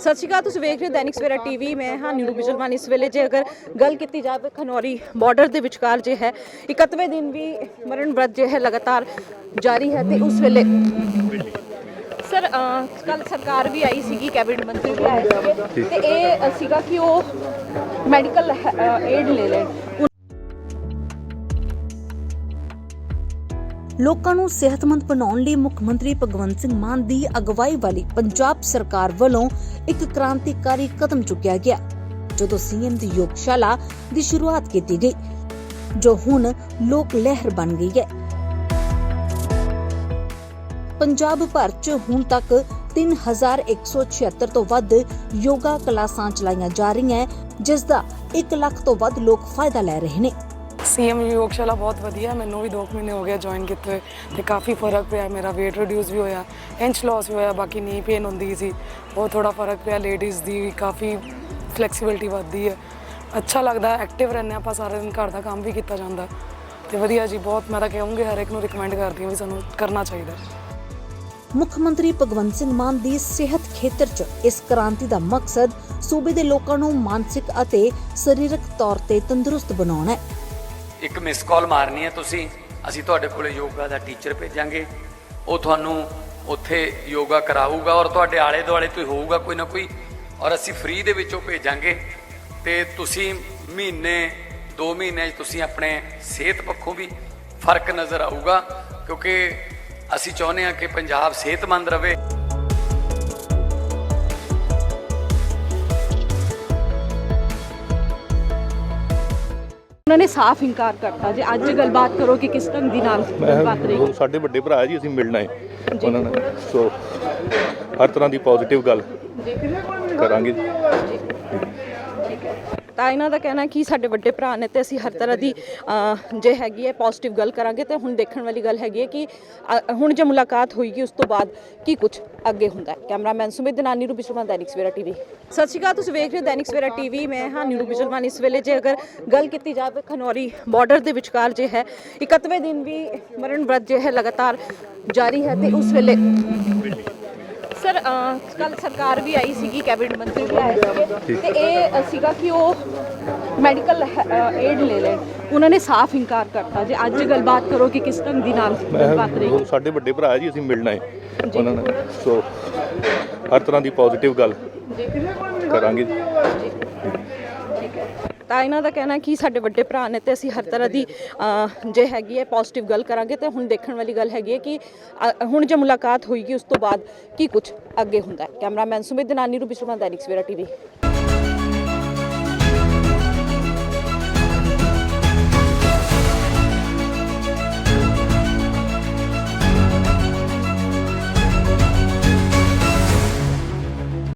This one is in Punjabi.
ਸਤਿ ਸ਼੍ਰੀ ਅਕਾਲ, ਤੁਸੀਂ ਵੇਖ ਰਹੇ ਹੋ ਦੈਨਿਕ ਸਵੇਰਾ ਟੀਵੀ। ਮੈਂ ਹਾਂ ਨੀਰੂ ਬਿਜਲਵਾਨ ਇਸ ਵੇਲੇ ਜੇ ਅਗਰ ਗੱਲ ਕੀਤੀ ਜਾਵੇ ਖਨੌਰੀ ਬਾਰਡਰ ਦੇ ਵਿਚਕਾਰ ਜੇ ਹੈ 71ਵੇਂ ਦਿਨ ਵੀ ਮਰਨ ਵਰਤ ਜੇ ਹੈ, ਲਗਾਤਾਰ ਜਾਰੀ ਹੈ ਤੇ ਉਸ ਵੇਲੇ ਸਰ ਕੱਲ ਸਰਕਾਰ ਵੀ ਆਈ ਸੀਗੀ, ਕੈਬਨਿਟ ਮੰਤਰੀ ਵੀ ਆਏ ਸੀਗੇ। ਤੇ ਇਹ ਸੀਗਾ ਕਿ ਉਹ ਮੈਡੀਕਲ ਏਡ ਲੈ ਲੈਣ ਲੋਕਾਂ ਨੂੰ ਸਿਹਤਮੰਦ ਬਣਾਉਣ ਲਈ ਮੁੱਖ ਮੰਤਰੀ ਭਗਵੰਤ ਸਿੰਘ ਮਾਨ ਦੀ ਅਗਵਾਈ ਵਾਲੀ ਪੰਜਾਬ ਸਰਕਾਰ ਵੱਲੋਂ ਇੱਕ ਕ੍ਰਾਂਤੀਕਾਰੀ ਕਦਮ ਚੁੱਕਿਆ ਗਿਆ, ਜਦੋਂ ਸੀਐਮ ਦੀ ਯੋਗਸ਼ਾਲਾ ਦੀ ਸ਼ੁਰੂਆਤ ਕੀਤੀ ਗਈ, ਜੋ ਹੁਣ ਲੋਕ ਲਹਿਰ ਬਣ ਗਈ ਹੈ। ਪੰਜਾਬ ਭਰ 'ਚ ਹੁਣ ਤੱਕ 3176 ਤੋਂ ਵੱਧ ਯੋਗਾ ਕਲਾਸਾਂ ਚਲਾਈਆਂ ਜਾ ਰਹੀਆਂ, ਜਿਸ ਦਾ 1 ਲੱਖ ਤੋਂ ਵੱਧ ਲੋਕ ਫਾਇਦਾ ਲੈ ਰਹੇ ਨੇ। ਸੀਐਮ ਯੋਗਸ਼ਾਲਾ ਬਹੁਤ ਵਧੀਆ, ਮੈਨੂੰ ਵੀ 2 ਮਹੀਨੇ ਹੋ ਗਏ ਜੁਆਇਨ ਕੀਤੇ ਹੋਏ ਤੇ ਕਾਫੀ ਫ਼ਰਕ ਪਿਆ, ਮੇਰਾ weight ਰਿਡਿਊਸ ਵੀ ਹੋਇਆ ਇੰਚ ਲਾਸ ਵੀ ਹੋਇਆ, ਬਾਕੀ ਨੀ ਪੇਨ ਹੁੰਦੀ ਸੀ, ਉਹ ਥੋੜਾ ਫ਼ਰਕ ਪਿਆ ਲੇਡੀਜ਼ ਦੀ ਵੀ ਕਾਫੀ ਫਲੈਕਸੀਬਿਲਟੀ ਵੱਧਦੀ ਹੈ। ਅੱਛਾ ਲੱਗਦਾ ਐਕਟਿਵ ਰਹਿੰਦੇ ਆਪਾਂ, ਸਾਰਾ ਦਿਨ ਘਰ ਦਾ ਕੰਮ ਵੀ ਕੀਤਾ ਜਾਂਦਾ। ਤੇ ਵਧੀਆ ਜੀ, ਬਹੁਤ ਮੈਂ ਤਾਂ ਕਹੂੰਗੀ, ਹਰ ਇੱਕ ਨੂੰ ਰਿਕਮੈਂਡ ਕਰਦੀ ਹਾਂ ਵੀ ਸਾਨੂੰ ਕਰਨਾ ਚਾਹੀਦਾ। ਮੁੱਖ ਮੰਤਰੀ ਭਗਵੰਤ ਸਿੰਘ ਮਾਨ ਦੀ ਸਿਹਤ ਖੇਤਰ 'ਚ ਇਸ ਕ੍ਰਾਂਤੀ ਦਾ ਮਕਸਦ ਸੂਬੇ ਦੇ ਲੋਕਾਂ ਨੂੰ ਮਾਨਸਿਕ ਅਤੇ ਸਰੀਰਕ ਤੌਰ ਤੇ ਤੰਦਰੁਸਤ ਬਣਾਉਣਾ ਹੈ। ਇੱਕ ਮਿਸ ਕਾਲ ਮਾਰਨੀ ਹੈ ਤੁਸੀਂ, ਅਸੀਂ ਤੁਹਾਡੇ ਕੋਲੇ ਯੋਗਾ ਦਾ ਟੀਚਰ ਭੇਜਾਂਗੇ। ਉਹ ਤੁਹਾਨੂੰ ਉੱਥੇ ਯੋਗਾ ਕਰਾਊਗਾ ਔਰ ਤੁਹਾਡੇ ਆਲੇ ਦੁਆਲੇ ਕੋਈ ਹੋਊਗਾ ਕੋਈ ਨਾ ਕੋਈ, ਔਰ ਅਸੀਂ ਫ੍ਰੀ ਦੇ ਵਿੱਚੋਂ ਭੇਜਾਂਗੇ। ਤੇ ਤੁਸੀਂ ਮਹੀਨੇ 2 ਮਹੀਨੇ 'ਚ ਤੁਸੀਂ ਆਪਣੇ ਸਿਹਤ ਪੱਖੋਂ ਵੀ ਫ਼ਰਕ ਨਜ਼ਰ ਆਊਗਾ, ਕਿਉਂਕਿ ਅਸੀਂ ਚਾਹੁੰਦੇ ਹਾਂ ਕਿ ਪੰਜਾਬ ਸਿਹਤਮੰਦ ਰਹੇ। ਉਹਨਾਂ ਨੇ ਸਾਫ਼ ਇਨਕਾਰ ਕਰਤਾ ਜੇ ਅੱਜ ਗੱਲਬਾਤ ਕਰੋ ਕਿ ਕਿਸ ਢੰਗ ਦੀ ਨਾਲ ਗੱਲਬਾਤ ਰਹੀ। ਉਹ ਸਾਡੇ ਵੱਡੇ ਭਰਾ ਜੀ ਅਸੀਂ ਮਿਲਣਾ ਹੈ ਉਹਨਾਂ ਨਾਲ। ਸੋ ਹਰ ਤਰ੍ਹਾਂ ਦੀ ਪੋਜ਼ਿਟਿਵ ਗੱਲ ਕਰਾਂਗੇ। ਤਾਂ ਇਹਨਾਂ ਦਾ ਕਹਿਣਾ ਕਿ ਸਾਡੇ ਵੱਡੇ ਭਰਾ ਨੇ ਤੇ ਅਸੀਂ ਹਰ ਤਰ੍ਹਾਂ ਦੀ ਜੇ ਹੈਗੀ ਹੈ ਪੋਜ਼ਿਟਿਵ ਗੱਲ ਕਰਾਂਗੇ ਤੇ ਹੁਣ ਦੇਖਣ ਵਾਲੀ ਗੱਲ ਹੈਗੀ ਹੈ ਕਿ ਅ, ਹੁਣ ਜੇ ਮੁਲਾਕਾਤ ਹੋਏਗੀ ਉਸ ਤੋਂ ਬਾਅਦ ਕੀ ਕੁਝ ਅੱਗੇ ਹੁੰਦਾ ਹੈ। ਕੈਮਰਾਮੈਨ ਸੁਮਿਤ ਦਨਾਨੀ ਰੂ ਬਿਸ਼ਰਮਾ ਦੈਨਿਕ ਸਵੇਰਾ ਟੀਵੀ। ਸਤਿ ਸ਼੍ਰੀ ਅਕਾਲ ਤੁਸੀਂ ਵੇਖ ਰਹੇ ਹੋ ਦੈਨਿਕ ਸਵੇਰਾ ਟੀਵੀ। ਮੈਂ ਹਾਂ ਨੀਰੂ ਬਿਸ਼ਰਮਾ ਇਸ ਵੇਲੇ ਜੇ ਅਗਰ ਗੱਲ ਕੀਤੀ ਜਾਵੇ ਖਨੌਰੀ ਬਾਰਡਰ ਦੇ ਵਿਚਕਾਰ ਜੇ ਹੈ 71ਵੇਂ ਦਿਨ ਵੀ ਮਰਨ ਵਰਤ ਜੇ ਹੈ ਲਗਾਤਾਰ ਜਾਰੀ ਹੈ ਤੇ ਉਸ ਵੇਲੇ ਕੱਲ ਸਰਕਾਰ ਵੀ ਆਈ ਸੀਗੀ ਕੈਬਨਿਟ ਮੰਤਰੀ ਵੀ ਆਏ ਸੀਗੇ ਤੇ ਇਹ ਸੀਗਾ ਕਿ ਉਹ ਮੈਡੀਕਲ ਏਡ ਲੈ ਲੈਣ ਉਹਨਾਂ ਨੇ ਸਾਫ਼ ਇਨਕਾਰ ਕਰਤਾ ਜੇ ਅੱਜ ਗੱਲਬਾਤ ਕਰੋ ਕਿ ਕਿਸ ਢੰਗ ਦੀ ਨਾਲ ਗੱਲਬਾਤ ਰਹੀ ਉਹ ਸਾਡੇ ਵੱਡੇ ਭਰਾ ਜੀ ਅਸੀਂ ਮਿਲਣਾ ਹੈ ਉਹਨਾਂ ਨਾਲ। ਸੋ ਹਰ ਤਰ੍ਹਾਂ ਦੀ ਪੋਜ਼ਿਟਿਵ ਗੱਲ ਕਰਾਂਗੇ। ਤਾਂ ਇਹਨਾਂ ਦਾ ਕਹਿਣਾ ਕਿ ਸਾਡੇ ਵੱਡੇ ਭਰਾ ਨੇ ਤੇ ਅਸੀਂ ਹਰ ਤਰ੍ਹਾਂ ਦੀ ਜੇ ਹੈਗੀ ਹੈ ਪੋਜ਼ਿਟਿਵ ਗੱਲ ਕਰਾਂਗੇ ਤੇ ਹੁਣ ਦੇਖਣ ਵਾਲੀ ਗੱਲ ਹੈਗੀ ਹੈ ਕਿ ਹੁਣ ਜੇ ਮੁਲਾਕਾਤ ਹੋਏਗੀ ਉਸ ਤੋਂ ਬਾਅਦ ਕੀ ਕੁਝ ਅੱਗੇ ਹੁੰਦਾ ਹੈ। ਕੈਮਰਾਮੈਨ ਸੁਮਿਤ ਦਨਾਨੀ ਰੂ ਬਿਸ਼ਰਮਾ ਦੈਨਿਕ ਸਵੇਰਾ ਟੀਵੀ।